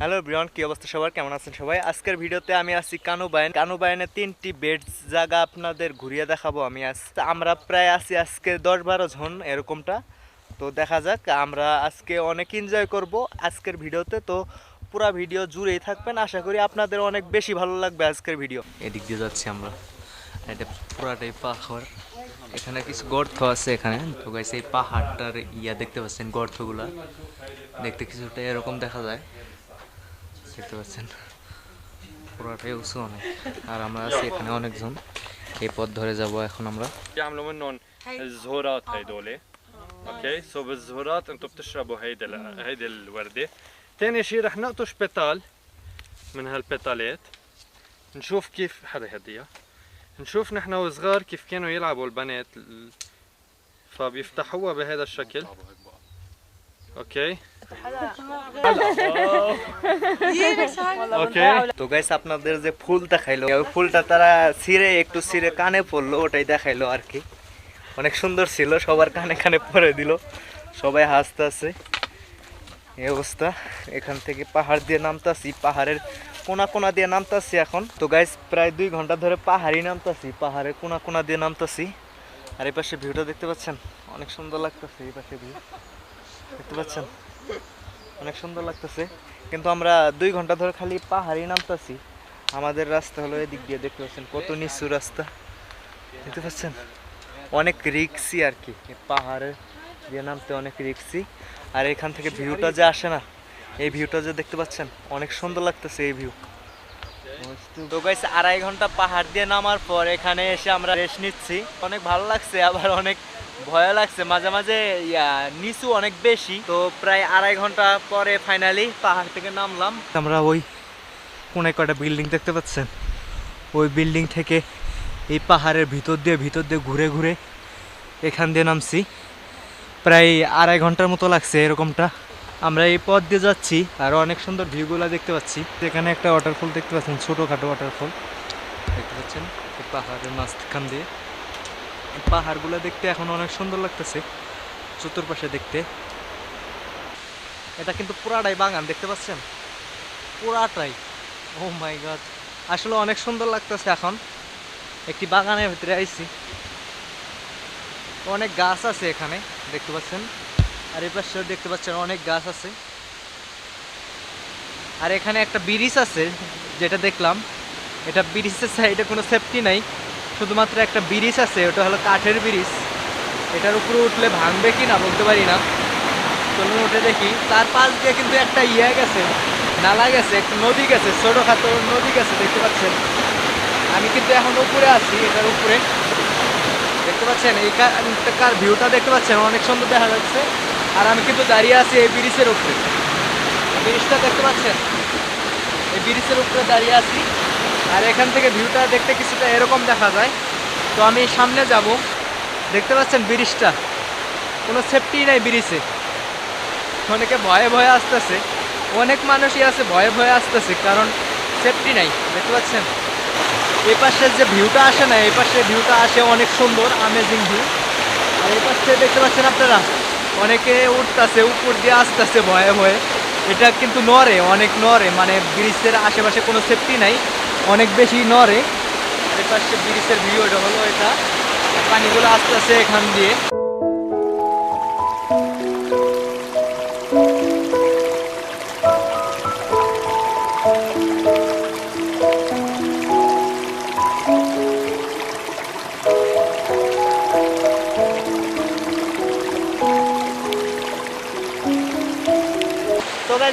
Hello Brian, কি অবস্থা সবার? কেমন আছেন সবাই? আজকের ভিডিওতে আমি আছি কানুবাইন কানুবাইনে তিনটি বেড জায়গা আপনাদের ঘুরিয়ে দেখাবো আমি আজ। আমরা প্রায় আছি আজকে দশ বারো জন এরকমটা। তো দেখা যাক, আমরা আজকে অনেক এনজয় করব আজকের ভিডিওতে। তো পুরা ভিডিও জুড়েই থাকবেন। আশা করি আপনাদের অনেক বেশি ভালো লাগবে আজকের ভিডিও। এদিক দিয়ে যাচ্ছি আমরা। এটা পুরাটাই পাহাড়। এখানে কিছু গর্ত আছে এখানে। তো গাইস এই পাহাড়টার ইয়া দেখতে পাচ্ছেন গর্তগুলা। দেখতে কিছুটা এরকম দেখা যায়। দেখতে পাচ্ছেন পুরাটাই উঁচু অনেক আর আমরা আছি এখানে অনেকজন এই পথ ধরে যাব এখন আমরা يعملوا منهم الزهورات هيدول اوكي سو بالزهورات انتم بتشربوا هيدي ال- هيدي الورده تاني شيء رح نقطش بتال من هالبتالات نشوف كيف حدا هديها نشوف نحن وصغار كيف كانوا يلعبوا البنات ال- فبيفتحوها بهذا الشكل তো গাইস আপনাদের যে ফুলটা খাইলো ওই ফুলটা তারা ছিঁড়ে একটু ছিঁড়ে কানে পড়ল ওটাই দেখাইলো আর কি। অনেক সুন্দর ছিল সবার কানে কানে পরে দিল। সবাই হাসতে আছে এই অবস্থা। এখান থেকে পাহাড় দিয়ে নামতাছি পাহাড়ের কোনা কোনা দিয়ে নামতাছি এখন। তো গাইস প্রায় দুই ঘণ্টা ধরে পাহাড়ি নামতাছি পাহাড়ের কোনা কোনা দিয়ে নামতাছি। আর এই পাশে ভিউটা দেখতে পাচ্ছেন? অনেক সুন্দর লাগতেছে এই পাশে ভিউ দেখতে পাচ্ছেন? অনেক সুন্দর লাগতেছে। কিন্তু আমরা দুই ঘণ্টা ধরে খালি পাহাড়ি নামতেছি। আমাদের রাস্তা হলো এদিক দিয়ে, দেখতে পাচ্ছেন? কত নিচু রাস্তা। দেখতে পাচ্ছেন? অনেক রিক্সি আর কি। পাহাড়ে দিয়ে নামতে অনেক রিক্সি। আর এখান থেকে ভিউটা যে আসে না, এই ভিউটা যে দেখতে পাচ্ছেন? অনেক সুন্দর লাগতেছে এই ভিউ। তো গাইস আড়াই ঘণ্টা পাহাড় দিয়ে নামার পর এখানে এসে আমরা রেস্ট নিচ্ছি। অনেক ভালো লাগছে, আবার অনেক ভয় লাগছে, মাঝে মাঝে নিচু অনেক বেশি। তো প্রায় আড়াই ঘণ্টা পরে ফাইনালি পাহাড় থেকে নামলাম। আমরা ওই কোনে কয়টা বিল্ডিং দেখতে পাচ্ছেন? ওই বিল্ডিং থেকে এই পাহাড়ের ভিতর দিয়ে ভিতর দিয়ে ঘুরে ঘুরে এখান দিয়ে নামছি। প্রায় আড়াই ঘণ্টার মতো লাগছে এরকমটা। আমরা এই পথ দিয়ে যাচ্ছি আর অনেক সুন্দর ভিউগুলো দেখতে পাচ্ছি। এখানে একটা ওয়াটারফল দেখতে পাচ্ছেন, ছোটোখাটো ওয়াটারফল দেখতে পাচ্ছেন পাহাড়ের মাঝখান দিয়ে। পাহাড়গুলো দেখতে এখন অনেক সুন্দর লাগতেছে, চতুর্পাশে দেখতে। এটা কিন্তু পুরাটাই বাগান, দেখতে পাচ্ছেন? পুরাটাই। ও মাই গড আসলে অনেক সুন্দর লাগতেছে এখন। একটি বাগানের ভিতরে আইছি। অনেক গাছ আছে এখানে, দেখতে পাচ্ছেন? আর এই পাশে দেখতে পাচ্ছেন অনেক গাছ আছে। আর এখানে একটা ব্রিজ আছে, যেটা দেখলাম। এটা ব্রিজের সাইডে কোনো সেফটি নাই। শুধুমাত্র একটা ব্রিজ আছে, ওটা হলো কাঠের ব্রিজ। এটার উপরে উঠলে ভাঙবে কি না বলতে পারি না। চলুন উঠে দেখি। তার পাশ দিয়ে কিন্তু একটা ইয়ে গেছে, নালা গেছে, একটা নদী গেছে, ছোটোখাটো নদী গেছে, দেখতে পাচ্ছেন? আমি কিন্তু এখন উপরে আছি, এটার উপরে। দেখতে পাচ্ছেন? এই কার ভিউটা দেখতে পাচ্ছেন? অনেক সুন্দর দেখা যাচ্ছে। আর আমি কিন্তু দাঁড়িয়ে আছি এই ব্রিজের উপরে। ব্রিজটা দেখতে পাচ্ছেন? এই ব্রিজের উপরে দাঁড়িয়ে আছি। আর এখান থেকে ভিউটা দেখতে কিছুটা এরকম দেখা যায়। তো আমি সামনে যাব। দেখতে পাচ্ছেন ব্রিজটা। কোনো সেফটি নাই ব্রিজে। অনেকে ভয়ে ভয়ে আসতেছে। অনেক মানুষই আছে, ভয়ে ভয়ে আসতেছে, কারণ সেফটি নাই। দেখতে পাচ্ছেন? এই পাশের যে ভিউটা আসে না, এই পাশে ভিউটা আসে অনেক সুন্দর আমেজিং ভিউ আর এই পাশে দেখতে পাচ্ছেন আপনারা? অনেকে উঠতেছে, উপর দিয়ে আসতেছে ভয়ে ভয়ে। এটা কিন্তু নড়ে, অনেক নড়ে। মানে ব্রিজের আশেপাশে কোনো সেফটি নাই। অনেক বেশি নড়ে। পাশে ব্রিজের ভিউ এটা হলো এটা। পানিগুলো আস্তে আস্তে এখান দিয়ে।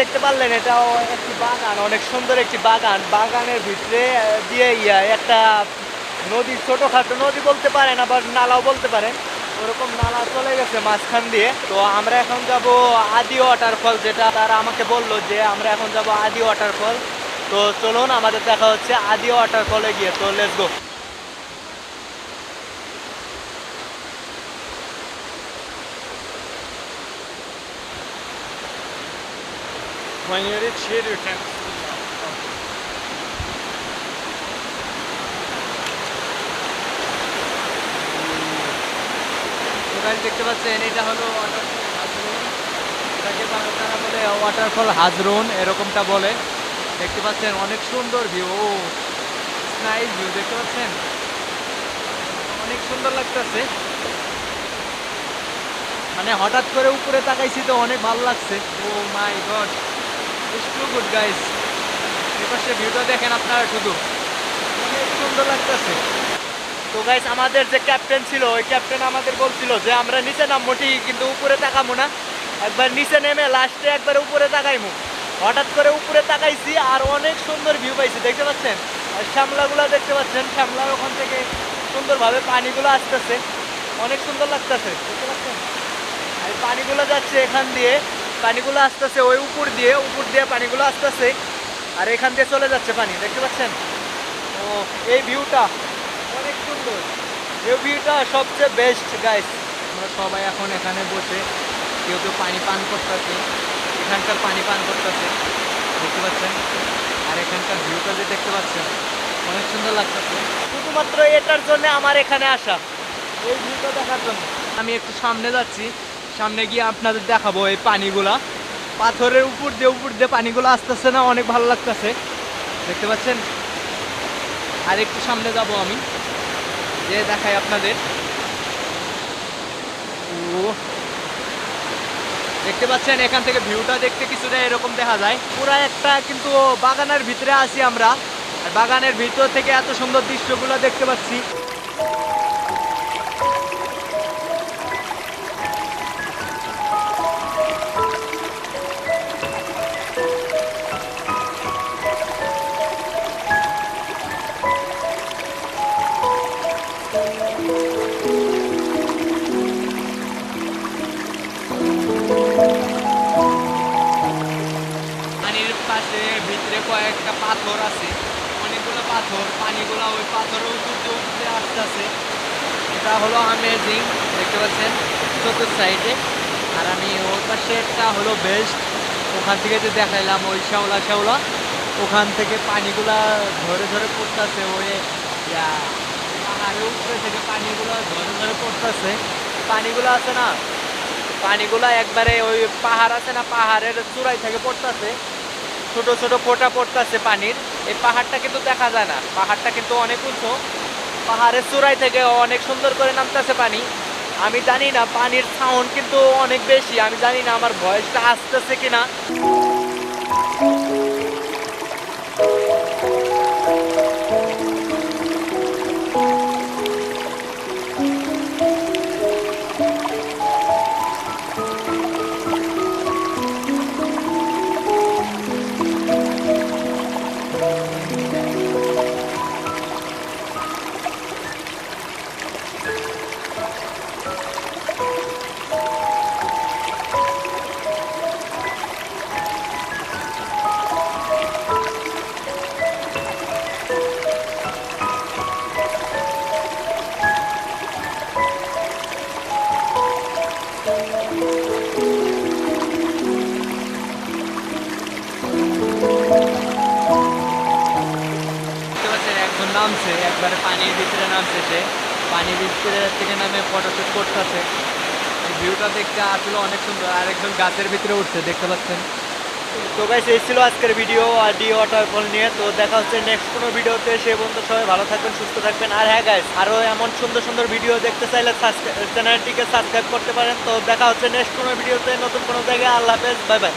দেখতে পারলেন, এটাও একটি বাগান, অনেক সুন্দর একটি বাগান। বাগানের ভিতরে দিয়ে ইয়া, একটা নদী, ছোটোখাটো নদী বলতে পারেন, আবার নালাও বলতে পারেন। ওরকম নালা চলে গেছে মাঝখান দিয়ে। তো আমরা এখন যাব আদি ওয়াটারফল যেটা তারা আমাকে বলল যে আমরা এখন যাব আদি ওয়াটারফল তো চলুন, আমাদের দেখা হচ্ছে আদি ওয়াটারফলে গিয়ে। তো লেটস গো You can দেখতে পাচ্ছেন এটা হলো এটাকে তারা বলে ওয়াটারফল হাজরুন এরকমটা বলে। দেখতে পাচ্ছেন অনেক সুন্দর ভিউ ও নাইস ভিউ দেখতে পাচ্ছেন? অনেক সুন্দর লাগতেছে। মানে হঠাৎ করে উপরে তাকাইছি তো অনেক ভালো লাগছে। ও my god it's too good guys এপাশে ভিউটা দেখেন আপনারা শুধু। অনেক সুন্দর লাগতেছে। তো গাইস আমাদের যে ক্যাপ্টেন ছিল, ওই ক্যাপ্টেন আমাদের বলছিল যে, আমরা নিচে নামবো ঠিক কিন্তু উপরে তাকাবো না। একবার নিচে নেমে লাস্টে একবার উপরে তাকাইমু। হঠাৎ করে উপরে তাকাইছি আর অনেক সুন্দর ভিউ পাইছি, দেখতে পাচ্ছেন? আর শ্যামলাগুলো দেখতে পাচ্ছেন? শ্যামলার ওখান থেকে সুন্দরভাবে পানিগুলো আসতেছে। অনেক সুন্দর লাগতেছে, দেখতে পাচ্ছেন? আর পানিগুলো যাচ্ছে এখান দিয়ে। পানিগুলো আসতেছে, ওই উপর দিয়ে উপর দিয়ে পানিগুলো আসতেছে। আর এখান দিয়ে চলে যাচ্ছে পানি, দেখতে পাচ্ছেন? ও, এই ভিউটা অনেক সুন্দর। এই ভিউটা সবচেয়ে বেস্ট গাইস আমরা সবাই এখন এখানে বসে কেউ কেউ পানি পান করতেছে, এখানকার পানি পান করতেছে, দেখতে পাচ্ছেন? আর এখানকার ভিউটা যে দেখতে পাচ্ছেন, অনেক সুন্দর লাগতেছে। শুধুমাত্র এটার জন্য আমার এখানে আসা, এই ভিউটা দেখার জন্য। আমি একটু সামনে যাচ্ছি সামনে গিয়ে আপনাদের দেখাবো এই পানিগুলা। পাথরের উপর দিয়ে উপর দিয়ে পানিগুলো আসতেছে না, অনেক ভালো লাগতেছে। দেখতে পাচ্ছেন? আর একটু সামনে যাব আমি। যে দেখাই আপনাদের। ও। দেখতে পাচ্ছেন? এখান থেকে ভিউটা দেখতে কিছুটা এরকম দেখা যায়। পুরা একটা কিন্তু বাগানের ভিতরে আছি আমরা। আর বাগানের ভিতর থেকে এত সুন্দর দৃশ্যগুলো দেখতে পাচ্ছি। উঠতে এটা হলো আমেজিং দেখতে পাচ্ছেন চতুর্থ সাইডে আর আমি ওর পাশে একটা হলো বেস্ট ওখান থেকে যে দেখাইলাম, ওই শ্যাওলা শ্যাওলা, ওখান থেকে পানিগুলা ধরে ধরে পড়তেছে, ওই পাহাড়ের উপরে থেকে পানিগুলো ধরে ধরে পড়তেছে। পানিগুলো আছে না, পানিগুলা একবারে ওই পাহাড় আছে না, পাহাড়ের চূড়াই থেকে পড়তেছে। ছোট ছোট ফোঁটা পড়তেছে পানির। এই পাহাড়টা কিন্তু দেখা যায় না। পাহাড়টা কিন্তু অনেক উঁচু। পাহাড়ের চূড়াই থেকে অনেক সুন্দর করে নামতেছে পানি। আমি জানি না পানির সাউন্ড কিন্তু অনেক বেশি, আমি জানি না আমার ভয়েসটা আসতেছে কিনা। একবারে পানির ভিতরে নামছে সে। পানির ভিতরে থেকে নামে ফটোশুট করতেছে। এই ভিউটা দেখতে আসলে অনেক সুন্দর। আর একজন গাছের ভিতরে উঠছে, দেখতে পাচ্ছেন? তো গাইস এই ছিল আজকের ভিডিও আর ডি ওয়াটারফল নিয়ে। তো দেখা হচ্ছে নেক্সট কোনো ভিডিওতে সে বন্ধু সবাই ভালো থাকবেন, সুস্থ থাকবেন। আর হ্যাঁ গাইস আরও এমন সুন্দর সুন্দর ভিডিও দেখতে চাইলে চ্যানেলটিকে সাবস্ক্রাইব করতে পারেন। তো দেখা হচ্ছে নেক্সট কোনো ভিডিওতে নতুন কোনো জায়গায়। আল্লাহ হাফেজ। Bye bye